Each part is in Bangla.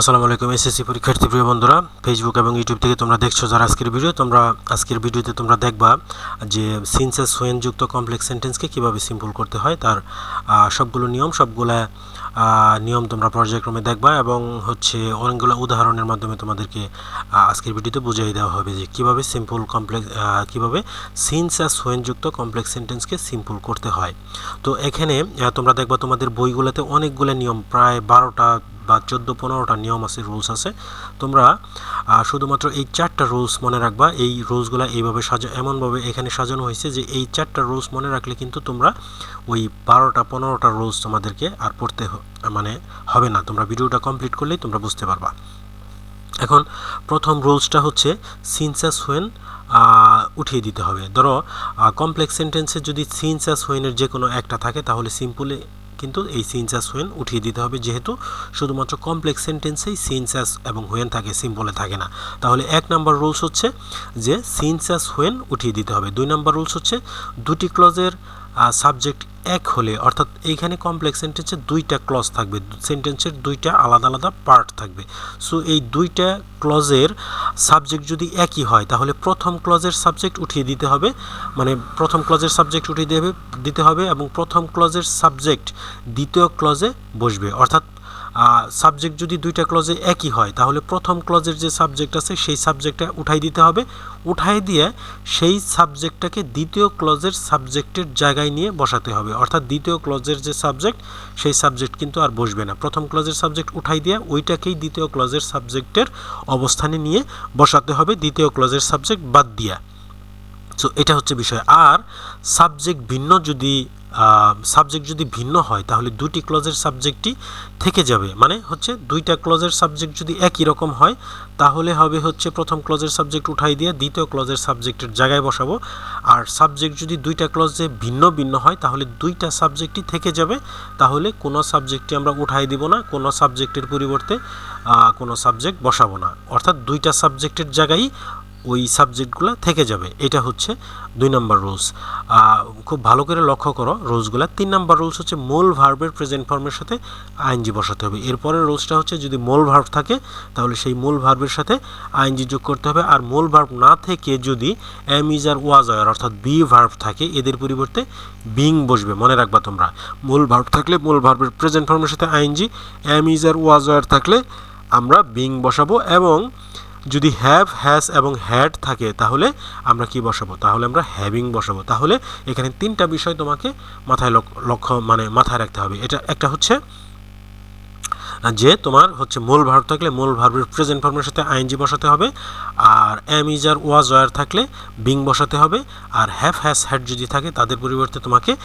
আসসালামু আলাইকুম, এসএসসি পরীক্ষার্থী প্রিয় বন্ধুরা ফেসবুক এবং ইউটিউব থেকে তোমরা দেখছ যারা আজকের ভিডিও, তোমরা আজকের ভিডিওতে তোমরা দেখবা যে সিনসেস সোয়েনযুক্ত কমপ্লেক্স সেন্টেন্সকে কীভাবে সিম্পল করতে হয়, তার সবগুলো নিয়ম, সবগুলা নিয়ম তোমরা পর্যায়ক্রমে দেখবা এবং হচ্ছে অনেকগুলো উদাহরণের মাধ্যমে তোমাদেরকে আজকের ভিডিওতে বুঝিয়ে দেওয়া হবে যে কীভাবে সিম্পল কমপ্লেক্স কীভাবে সিনসেস সোয়েনযুক্ত কমপ্লেক্স সেন্টেন্সকে সিম্পল করতে হয়। তো এখানে তোমরা দেখবা তোমাদের বইগুলোতে অনেকগুলো নিয়ম, প্রায় বারোটা বা চোদ্দ পনেরোটা নিয়ম আছে রুলস আছে। তোমরা শুধুমাত্র এই চারটা রুলস মনে রাখবা, এই রুলসগুলো এইভাবে সাজা, এমনভাবে এখানে সাজানো হয়েছে যে এই চারটা রুলস মনে রাখলে কিন্তু তোমরা ওই বারোটা পনেরোটা রুলস তোমাদেরকে আর পড়তে মানে হবে না। তোমরা ভিডিওটা কমপ্লিট করলেই তোমরা বুঝতে পারবা। এখন প্রথম রুলসটা হচ্ছে সিনসাস হোয়েন উঠিয়ে দিতে হবে। ধরো কমপ্লেক্স সেন্টেন্সে যদি সিনসাস হোয়েনের যে কোনো একটা থাকে, তাহলে সিম্পলে কিন্তু এই সিনসাস হোয়েন উঠিয়ে দিতে হবে। যেহেতু শুধুমাত্র কমপ্লেক্স সেন্টেন্সেই সিনসাস এবং হোয়েন থাকে সিম্পলে থাকে না। তাহলে এক নাম্বার রুলস হচ্ছে যে সিনসাস হোয়েন উঠিয়ে দিতে হবে। দুই নাম্বার রুলস হচ্ছে দুটি ক্লজের সাবজেক্ট এক হলে, অর্থাৎ এইখানে কমপ্লেক্স সেন্টেন্সের দুইটা ক্লজ থাকবে সেন্টেন্সের দুইটা আলাদা আলাদা পার্ট থাকবে। সো এই দুইটা ক্লজের সাবজেক্ট যদি একই হয়, তাহলে প্রথম ক্লজের সাবজেক্ট উঠিয়ে দিতে হবে মানে প্রথম ক্লজের সাবজেক্ট উঠিয়ে দেবে দিতে হবে এবং প্রথম ক্লজের সাবজেক্ট দ্বিতীয় ক্লজে বসবে। অর্থাৎ সাবজেক্ট যদি দুইটা ক্লজে একই হয়, তাহলে প্রথম ক্লজের যে সাবজেক্ট আছে, সেই সাবজেক্টটা উঠাই দিতে হবে। উঠাই দিয়ে সেই সাবজেক্টটাকে দ্বিতীয় ক্লজের সাবজেক্টের জায়গায় নিয়ে বসাতে হবে। অর্থাৎ দ্বিতীয় ক্লজের যে সাবজেক্ট সেই সাবজেক্ট কিন্তু আর বসবে না। প্রথম ক্লজের সাবজেক্ট উঠাই দিয়ে ওইটাকেই দ্বিতীয় ক্লজের সাবজেক্টের অবস্থানে নিয়ে বসাতে হবে। দ্বিতীয় ক্লজের সাবজেক্ট বাদ দিয়া। সো এটা হচ্ছে বিষয়। আর সাবজেক্ট ভিন্ন যদি সাবজেক্ট যদি ভিন্ন হয়, তাহলে দুটি ক্লজের সাবজেক্টই থেকে যাবে। মানে হচ্ছে দুইটা ক্লজের সাবজেক্ট যদি একই রকম হয়, তাহলে হবে হচ্ছে প্রথম ক্লজের সাবজেক্ট উঠাই দিয়ে দ্বিতীয় ক্লজের সাবজেক্টের জায়গায় বসাবো। আর সাবজেক্ট যদি দুইটা ক্লজে ভিন্ন ভিন্ন হয়, তাহলে দুইটা সাবজেক্টই থেকে যাবে। তাহলে কোনো সাবজেক্টই আমরা উঠাই দিব না, কোনো সাবজেক্টের পরিবর্তে কোনো সাবজেক্ট বসাবো না। অর্থাৎ দুইটা সাবজেক্টের জায়গায় ওই সাবজেক্টগুলো থেকে যাবে। এটা হচ্ছে দুই নম্বর রুলস। খুব ভালো করে লক্ষ্য করো রুলসগুলো। তিন নম্বর রুলস হচ্ছে মূল ভার্বের প্রেজেন্ট ফর্মের সাথে আইনজি বসাতে হবে। এরপরের রুলসটা হচ্ছে যদি মূল ভার্ব থাকে তাহলে সেই মূল ভার্বের সাথে আইনজি যোগ করতে হবে। আর মূল ভার্ব না থেকে যদি এম ইজ আর ওয়াজ আর অর্থাৎ বি ভার্ব থাকে, এদের পরিবর্তে বিং বসবে। মনে রাখবা তোমরা। মূল ভার্ব থাকলে মূল ভার্বের প্রেজেন্ট ফর্মের সাথে ING am is are was আর থাকলে আমরা বিং বসাবো এবং যদি হ্যাভ হ্যাজ এবং হ্যাড থাকে, তাহলে আমরা কি বসাবো? তাহলে আমরা হ্যাভিং বসাবো। তাহলে এখানে তিনটা বিষয় তোমাকে মাথায় লক- লক্ষ্য মানে মাথায় রাখতে হবে। এটা একটা হচ্ছে যে তোমার হচ্ছে মূল ভার্ব থাকলে মূল ভার্বের প্রেজেন্ট ফর্মের সাথে আইএনজি বসাতে হবে, আর am is are was were থাকলে বিং বসাতে হবে, আর হ্যাভ হ্যাজ হ্যাড যদি থাকে, তাদের পরিবর্তে তোমাকে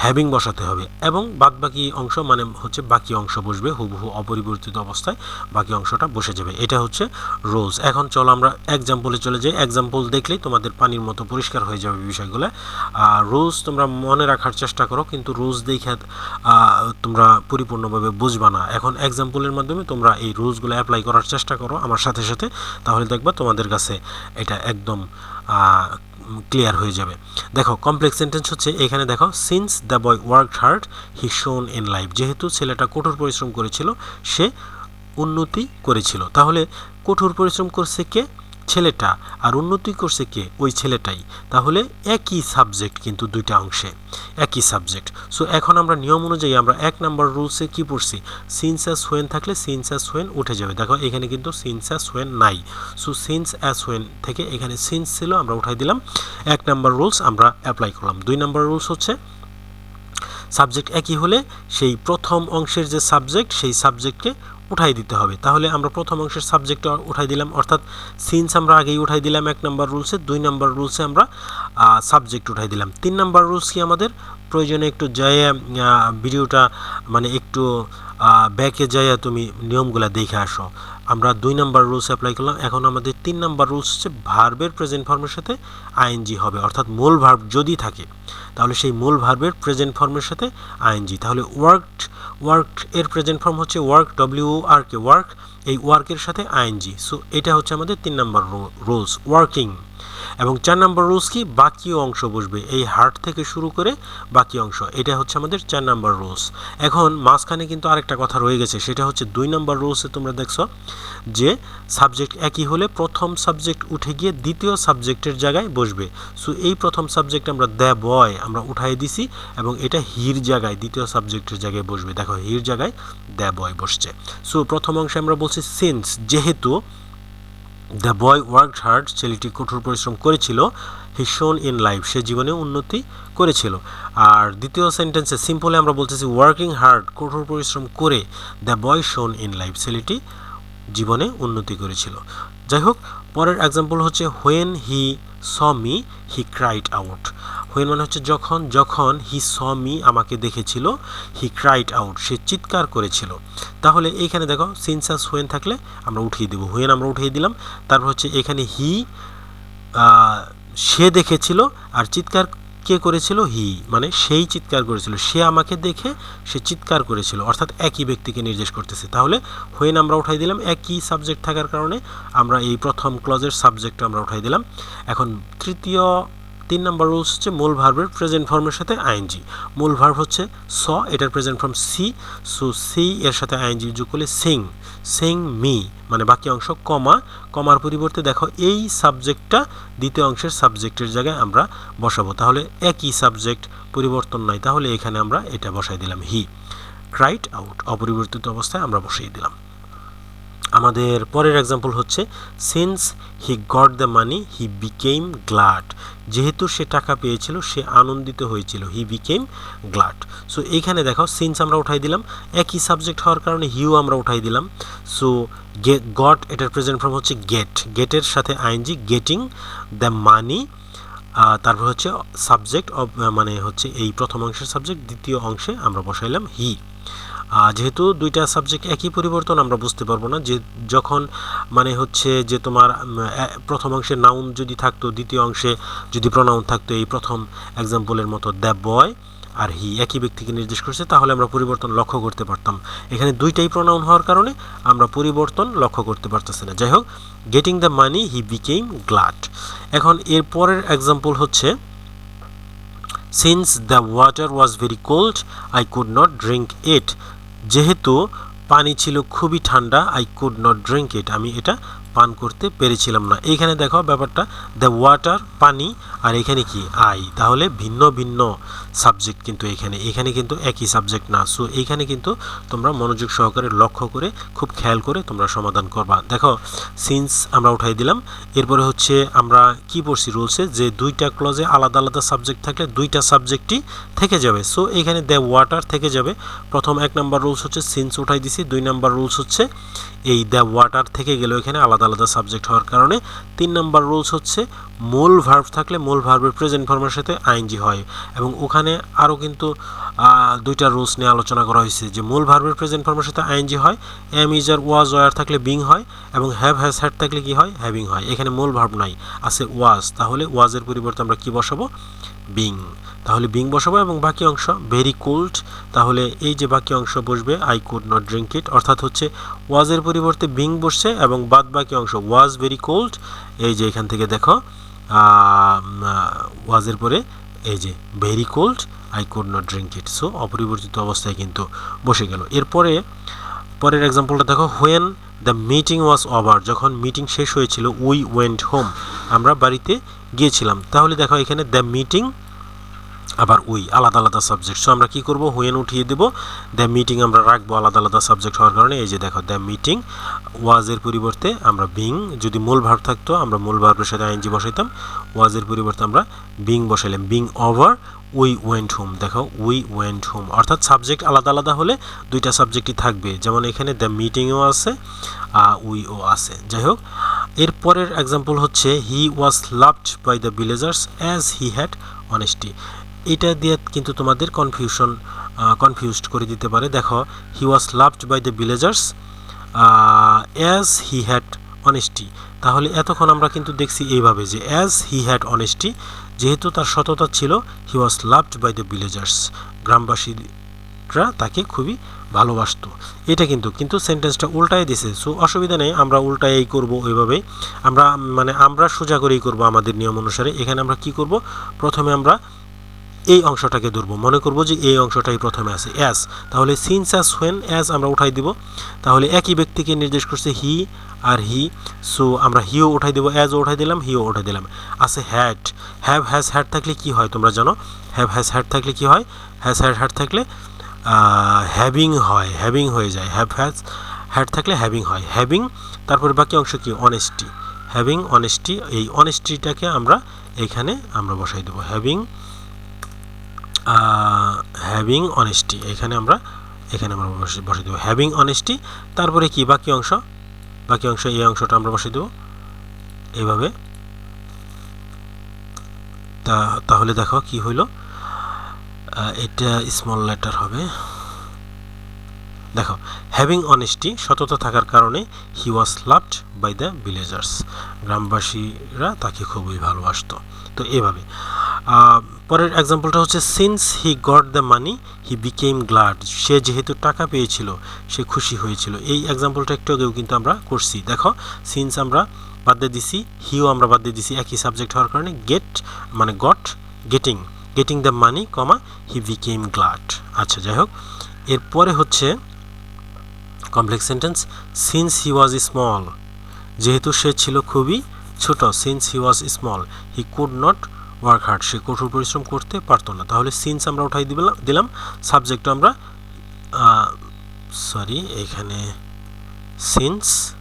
হ্যাভিং বসাতে হবে এবং বাদবাকি অংশ মানে হচ্ছে বাকি অংশ বসবে, হুবহু অপরিবর্তিত অবস্থায় বাকি অংশটা বসে যাবে। এটা হচ্ছে রোলস এখন চলো আমরা এক্সাম্পলে চলে যাই। এক্সাম্পল দেখলেই তোমাদের পানির মতো পরিষ্কার হয়ে যাবে বিষয়গুলো। আর রুলস তোমরা মনে রাখার চেষ্টা করো, কিন্তু রুলস দেখে তোমরা পরিপূর্ণভাবে বুঝবা না। এখন এক্সাম্পলের মাধ্যমে তোমরা এই রুলসগুলো অ্যাপ্লাই করার চেষ্টা করো আমার সাথে সাথে। তাহলে দেখবা তোমাদের কাছে এটা একদম ক্লিয়ার হয়ে যাবে। দেখো কমপ্লেক্স সেন্টেন্স হচ্ছে, এখানে দেখো since the boy work hard he shone in life যেহেতু ছেলেটা কঠোর পরিশ্রম করেছিল, সে উন্নতি করেছিল। তাহলে কঠোর পরিশ্রম করছে কে? ছেলেটা আর উন্নতি করছে কে? ওই ছেলেটাই। তাহলে একই সাবজেক্ট কিন্তু দুইটা অংশে। একই সাবজেক্ট সো এখন আমরা নিয়ম অনুযায়ী আমরা এক নাম্বার রুলসে কি পড়ছি? সিন্স অ্যাস হোয়েন থাকলে সিন্স অ্যাস হোয়েন উঠে যাবে। দেখো, এখানে কিন্তু সিন্স অ্যাস হোয়েন নাই। সো সিন্স অ্যাস হোয়েন থেকে এখানে সিন্স ছিল, আমরা উঠাই দিলাম। এক নাম্বার রুলস আমরা অ্যাপ্লাই করলাম। দুই নাম্বার রুলস হচ্ছে সাবজেক্ট একই হলে সেই প্রথম অংশের যে সাবজেক্ট সেই সাবজেক্টকে উঠাই দিতে হবে। তাহলে আমরা প্রথম অংশের সাবজেক্টটা উঠাই দিলাম। অর্থাৎ সিন্স আমরা আগেই উঠাই দিলাম এক নম্বর রুলসে দুই নম্বর রুলসে আমরা সাবজেক্ট উঠাই দিলাম। তিন নম্বর রুলস কি আমাদের? প্রয়োজনে একটু যায় ভিডিওটা মানে একটু ব্যাকে যায় তুমি নিয়মগুলো দেখে আসো। আমরা দুই নাম্বার রুলস অ্যাপ্লাই করলাম। এখন আমাদের তিন নাম্বার রুলস হচ্ছে ভার্বের প্রেজেন্ট ফর্মের সাথে আইএনজি হবে, অর্থাৎ মূল ভার্ব যদি থাকে, তাহলে সেই মূল ভার্বের প্রেজেন্ট ফর্মের সাথে আইএনজি তাহলে ওয়ার্কড ওয়ার্ক এর প্রেজেন্ট ফর্ম হচ্ছে work W R K work এই ওয়ার্কের সাথে আইএনজি সো এটা হচ্ছে আমাদের তিন নম্বর রুলস ওয়ার্কিং এবং চার নম্বর রুলস কি? বাকি অংশ বসবে। এই হার্ট থেকে শুরু করে বাকি অংশ। এটা হচ্ছে আমাদের চার নম্বর রুলস এখন মাঝখানে কিন্তু আরেকটা কথা রয়ে গেছে। সেটা হচ্ছে দুই নম্বর রুলসে তোমরা দেখছ যে সাবজেক্ট একই হলে প্রথম সাবজেক্ট উঠে গিয়ে দ্বিতীয় সাবজেক্টের জায়গায় বসবে। সো এই প্রথম সাবজেক্ট আমরা দ্য বয় আমরা উঠাই দিছি এবং এটা হির জায়গায়, দ্বিতীয় সাবজেক্টের জায়গায় বসবে। দেখো হির জায়গায় দ্য বয় বসছে। সো প্রথম অংশে আমরা বলছি সিন্স যেহেতু দ্য বয় ওয়ার্ক হার্ড ছেলেটি কঠোর পরিশ্রম করেছিল হি শোন ইন লাইফ সে জীবনে উন্নতি করেছিল। আর দ্বিতীয় সেন্টেন্সে সিম্পলে আমরা বলতেছি ওয়ার্কিং হার্ড কঠোর পরিশ্রম করে দ্য বয় শোন ইন লাইফ ছেলেটি জীবনে উন্নতি করেছিল। যাই হোক, পরের এক্সাম্পল হচ্ছে when he saw me he cried out when মানে হচ্ছে যখন যখন হি স মি আমাকে দেখেছিল হি ক্রাইট আউট সে চিৎকার করেছিল। তাহলে এইখানে দেখো সিনসাস হোয়েন থাকলে আমরা উঠিয়ে দেবো। হোয়েন আমরা উঠিয়ে দিলাম, তারপর হচ্ছে এখানে হি সে দেখেছিল আর চিৎকার কে করেছিল? হি মানে সেই চিৎকার করেছিল। সে আমাকে দেখে সে চিৎকার করেছিল, অর্থাৎ একই ব্যক্তিকে নির্দেশ করতেছে। তাহলে হোয়েন আমরা উঠাই দিলাম, একই সাবজেক্ট থাকার কারণে আমরা এই প্রথম ক্লজের সাবজেক্ট আমরা উঠাই দিলাম। এখন তৃতীয় তিন নম্বর রুলস হচ্ছে মূল ভার্বের প্রেজেন্ট ফর্মের সাথে আইএনজি মূল ভার্ব হচ্ছে স, এটার present form see so see এর সাথে আইএনজি যোগ করলে সিং সিং মি মানে বাকি অংশ কমা। কমার পরিবর্তে দেখো এই সাবজেক্টটা দ্বিতীয় অংশের সাবজেক্টের জায়গায় আমরা বসাবো। তাহলে একই সাবজেক্ট পরিবর্তন নাই। তাহলে এখানে আমরা এটা বসাই দিলাম হি ক্রাইট আউট অপরিবর্তিত অবস্থায় আমরা বসিয়ে দিলাম। আমাদের পরের এক্সাম্পল হচ্ছে since he got the money he became glad যেহেতু সে টাকা পেয়েছিল, সে আনন্দিত হয়েছিল হি বিকেম গ্লাড সো এইখানে দেখো সিন্স আমরা উঠাই দিলাম, একই সাবজেক্ট হওয়ার কারণে হিউ আমরা উঠাই দিলাম। সো গে গট এটার প্রেজেন্ট ফর্ম হচ্ছে গেট গেটের সাথে আইনজি গেটিং দ্য মানি তারপর হচ্ছে সাবজেক্ট মানে হচ্ছে এই প্রথম অংশের সাবজেক্ট দ্বিতীয় অংশে আমরা বসাইলাম হি যেহেতু দুইটা সাবজেক্ট একই পরিবর্তন, আমরা বুঝতে পারব না যে যখন মানে হচ্ছে যে তোমার প্রথম অংশে নাউন যদি থাকতো, দ্বিতীয় অংশে যদি প্রনাউন থাকতো, এই প্রথম এক্সাম্পলের মতো দ্য বয় আর হি একই ব্যক্তিকে নির্দেশ করছে, তাহলে আমরা পরিবর্তন লক্ষ্য করতে পারতাম। এখানে দুইটাই প্রনাউন হওয়ার কারণে আমরা পরিবর্তন লক্ষ্য করতে পারতেছি না। যাই হোক getting the money he became glad এখন এর পরের এক্সাম্পল হচ্ছে since the water was very cold I could not drink it যেহেতু পানি ছিল খুবই ঠান্ডা I could not drink it আমি এটা পান করতে পেরেছিলাম না। এইখানে দেখো ব্যাপারটা দ্য ওয়াটার পানি, আর এখানে কি? আই। তাহলে ভিন্ন ভিন্ন সাবজেক্ট কিন্তু এখানে। এখানে কিন্তু একই সাবজেক্ট না। সো এইখানে কিন্তু তোমরা মনোযোগ সহকারে লক্ষ্য করে, খুব খেয়াল করে তোমরা সমাধান করবা। দেখো সিন্স আমরা উঠাই দিলাম, এরপরে হচ্ছে আমরা কি পড়ছি রুলসে যে দুইটা ক্লজে আলাদা আলাদা সাবজেক্ট থাকলে দুইটা সাবজেক্টই থেকে যাবে। সো এখানে দ্য ওয়াটার থেকে যাবে। প্রথম এক নাম্বার রুলস হচ্ছে সিন্স উঠাই দিছি। দুই নাম্বার রুলস হচ্ছে এই দ্য ওয়াটার থেকে গেল এখানে আলাদা আলাদা সাবজেক্ট হওয়ার কারণে তিন নাম্বার রুলস হচ্ছে, মূল ভার্ব থাকলে মূল ভার্বের প্রেজেন্ট ফর্মের সাথে আইনজি হয় এবং ওখানে আরও কিন্তু দুইটা রুলস নিয়ে আলোচনা করা হয়েছে যে মূল ভার্বের প্রেজেন্ট ফর্মের সাথে আইনজি হয় am is are was were থাকলে বিং হয় এবং হ্যাভ হ্যাজ হ্যাড থাকলে কি হয় হ্যাভিং হয়। এখানে মূল ভার্ব নাই, আছে ওয়াজ তাহলে ওয়াজের পরিবর্তে আমরা কি বসাবো? বিং তাহলে বিং বসাবো এবং বাকি অংশ ভেরি কোল্ড তাহলে এই যে বাকি অংশ বসবে I could not drink it অর্থাৎ হচ্ছে ওয়াজের পরিবর্তে বিং বসছে এবং বাদ বাকি অংশ ওয়াজ ভেরি কোল্ড এই যে এখান থেকে দেখো ওয়াজের পরে এই যে very cold I could not drink it so অপরিবর্তিত অবস্থায় কিন্তু বসে গেল। এরপরে, পরের এক্সাম্পলটা দেখো when the meeting was over যখন মিটিং শেষ হয়েছিল উই ওয়েন্ট হোম আমরা বাড়িতে গিয়েছিলাম। তাহলে দেখো এখানে দ্য মিটিং আবার উই আলাদা আলাদা সাবজেক্ট সো আমরা কী করব? হুয়েন উঠিয়ে দেব। দ্য মিটিং আমরা রাখব আলাদা আলাদা সাবজেক্ট হওয়ার কারণে। এই যে দেখো দ্য মিটিং ওয়াজের পরিবর্তে আমরা বিং যদি মূল ভার্ব থাকতো, আমরা মূল ভার্বের সাথে আইনজি বসাইতাম। ওয়াজের পরিবর্তে আমরা being বসাইলাম। Being over we went home দেখো উই ওয়েন্ট হোম অর্থাৎ সাবজেক্ট আলাদা আলাদা হলে দুইটা সাবজেক্টই থাকবে। যেমন এখানে দ্য মিটিংও আছে উইও আছে। যাই হোক এরপরের এক্সাম্পল হচ্ছে he was loved by the villagers as he had honesty এটা দিয়ে কিন্তু তোমাদের কনফিউশন কনফিউজড করে দিতে পারে। দেখো he was loved by the villagers as he had honesty তাহলে এতক্ষণ আমরা কিন্তু দেখছি এইভাবে যে অ্যাজ হি হ্যাড অনেস্টি যেহেতু তার সততা ছিল he was loved by the villagers গ্রামবাসীরা তাকে খুবই ভালোবাসতো। এটা কিন্তু কিন্তু সেন্টেন্সটা উল্টাই দিছে। সো অসুবিধা নেই, আমরা উল্টাই করব ওইভাবেই। আমরা মানে আমরা সোজা করেই করব আমাদের নিয়ম অনুসারে। এখানে আমরা কি করব? প্রথমে আমরা এই অংশটাকে ধরবো। মনে করব যে এই অংশটাই প্রথমে আছে অ্যাস তাহলে সিন্স অ্যাস হোয়েন অ্যাস আমরা উঠাই দিব। তাহলে একই ব্যক্তিকে নির্দেশ করছে হি আর হি সো আমরা হিও উঠাই দেবো অ্যাজও উঠাই দিলাম হিও উঠাই দিলাম। আছে হ্যাট হ্যাভ হ্যাজ হ্যাট থাকলে কি হয় তোমরা জানো? হ্যাভ হ্যাজ হ্যাট থাকলে কি হয়? হ্যাজ হ্যাড হ্যাট থাকলে হ্যাভিং হয় হ্যাভিং হয়ে যায়। হ্যাভ হ্যাজ হ্যাড থাকলে হ্যাভিং হয়। হ্যাভিং তারপরে বাকি অংশ কি? অনেস্টি হ্যাভিং অনেস্টি এই অনেস্টিটাকে আমরা এখানে আমরা বসাই দেবো। হ্যাভিং হ্যাভিং অনেস্টি এখানে আমরা এখানে আমরা বসে দেবো। হ্যাভিং অনেস্টি তারপরে কি, বাকি অংশ? বাকি অংশ, এই অংশটা আমরা বসে দেবো। এইভাবে তা, তাহলে দেখো কি হইল। এটা স্মল লেটার হবে। দেখো হ্যাভিং অনেস্টি সততা থাকার কারণে he was loved by the villagers গ্রামবাসীরা তাকে খুবই ভালোবাসতো। তো এভাবে। পরের এক্সাম্পলটা হচ্ছে since he got the money he became glad সে যেহেতু টাকা পেয়েছিল, সে খুশি হয়েছিল। এই এক্সাম্পলটা একটু আগেও কিন্তু আমরা করছি। দেখো সিন্স আমরা বাদ দিয়ে দিছি হিও আমরা বাদ দিয়ে দিছি। একই সাবজেক্ট হওয়ার কারণে গেট মানে got getting getting the money comma he became glad আচ্ছা যাই হোক। এরপরে হচ্ছে complex sentence since he was small যেহেতু সে ছিল খুবই ছোট since he was small he could not work hard. সে কঠোর পরিশ্রম করতে পারতো না। তাহলে সিন্স আমরা উঠাই দিলাম দিলাম। সাবজেক্ট আমরা সরি, এখানে সিন্স,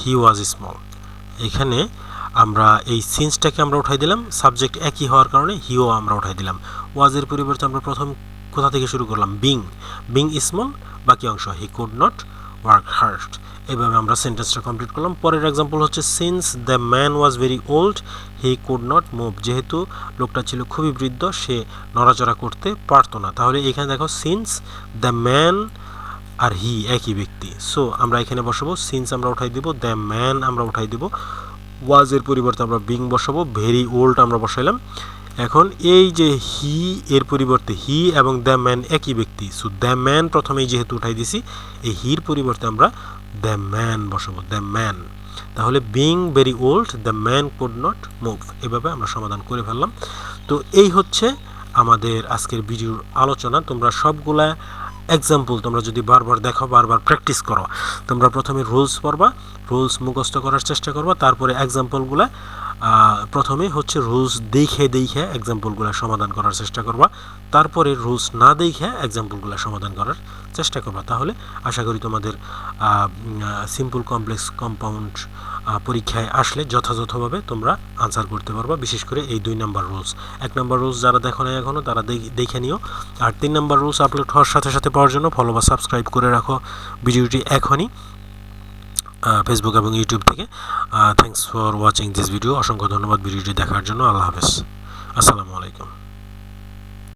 হি ওয়াজ স্মল। এখানে আমরা এই সিন্সটাকে আমরা উঠাই দিলাম। সাবজেক্ট একই হওয়ার কারণে হিও আমরা উঠাই দিলাম। ওয়াজের পরিবর্তে আমরা প্রথম কোথা থেকে শুরু করলাম? বিং। বিং স্মল, বাকি অংশ he could not. Work hard এভাবে আমরা সেন্টেন্সটা কমপ্লিট করলাম। পরের এক্সাম্পল হচ্ছে since the man was very old he could not move যেহেতু লোকটা ছিল খুবই বৃদ্ধ, সে নড়াচড়া করতে পারতো না। তাহলে এখানে দেখো সিন্স দ্য ম্যান আর হি একই ব্যক্তি। সো আমরা এখানে বসাবো সিন্স আমরা উঠাই দিব দ্য ম্যান আমরা উঠাই দিব। ওয়াজের পরিবর্তে আমরা বিং বসাবো ভেরি ওল্ড আমরা বসাইলাম। এখন এই যে হি এর পরিবর্তে হি এবং দ্য ম্যান একই ব্যক্তি। সো দ্য ম্যান প্রথমেই যেহেতু উঠাই দিছি, এই হির পরিবর্তে আমরা দ্য ম্যান বসাবো দ্য ম্যান তাহলে being very old the man could not move এভাবে আমরা সমাধান করে ফেললাম। তো এই হচ্ছে আমাদের আজকের ভিডিওর আলোচনা। তোমরা সবগুলা এক্সাম্পল তোমরা যদি বারবার দেখো, বারবার প্র্যাকটিস করো, তোমরা প্রথমে রুলস পড়বা রুলস মুখস্থ করার চেষ্টা করবা, তারপরে এক্সাম্পলগুলা প্রথমে হচ্ছে রুলস দেখে দেখে এক্সাম্পলগুলো সমাধান করার চেষ্টা করবা। তারপরে রুলস না দেখে এক্সাম্পলগুলো সমাধান করার চেষ্টা করবা। তাহলে আশা করি তোমাদের সিম্পল কমপ্লেক্স কম্পাউন্ড পরীক্ষায় আসলে যথাযথভাবে তোমরা আনসার করতে পারবা। বিশেষ করে এই দুই নাম্বার রুলস। এক নাম্বার রুলস যারা দেখো না এখনও তারা দেখে নিও। আর তিন নাম্বার রুলস আপলোড হওয়ার সাথে সাথে পাওয়ার জন্য ফলো বা সাবস্ক্রাইব করে রাখো। ভিডিওটি এখনই। ফেসবুক এবং ইউটিউব থেকে। Thanks for watching this video অসংখ্য ধন্যবাদ ভিডিওটি দেখার জন্য। আল্লাহ হাফেজ। আসসালামু আলাইকুম।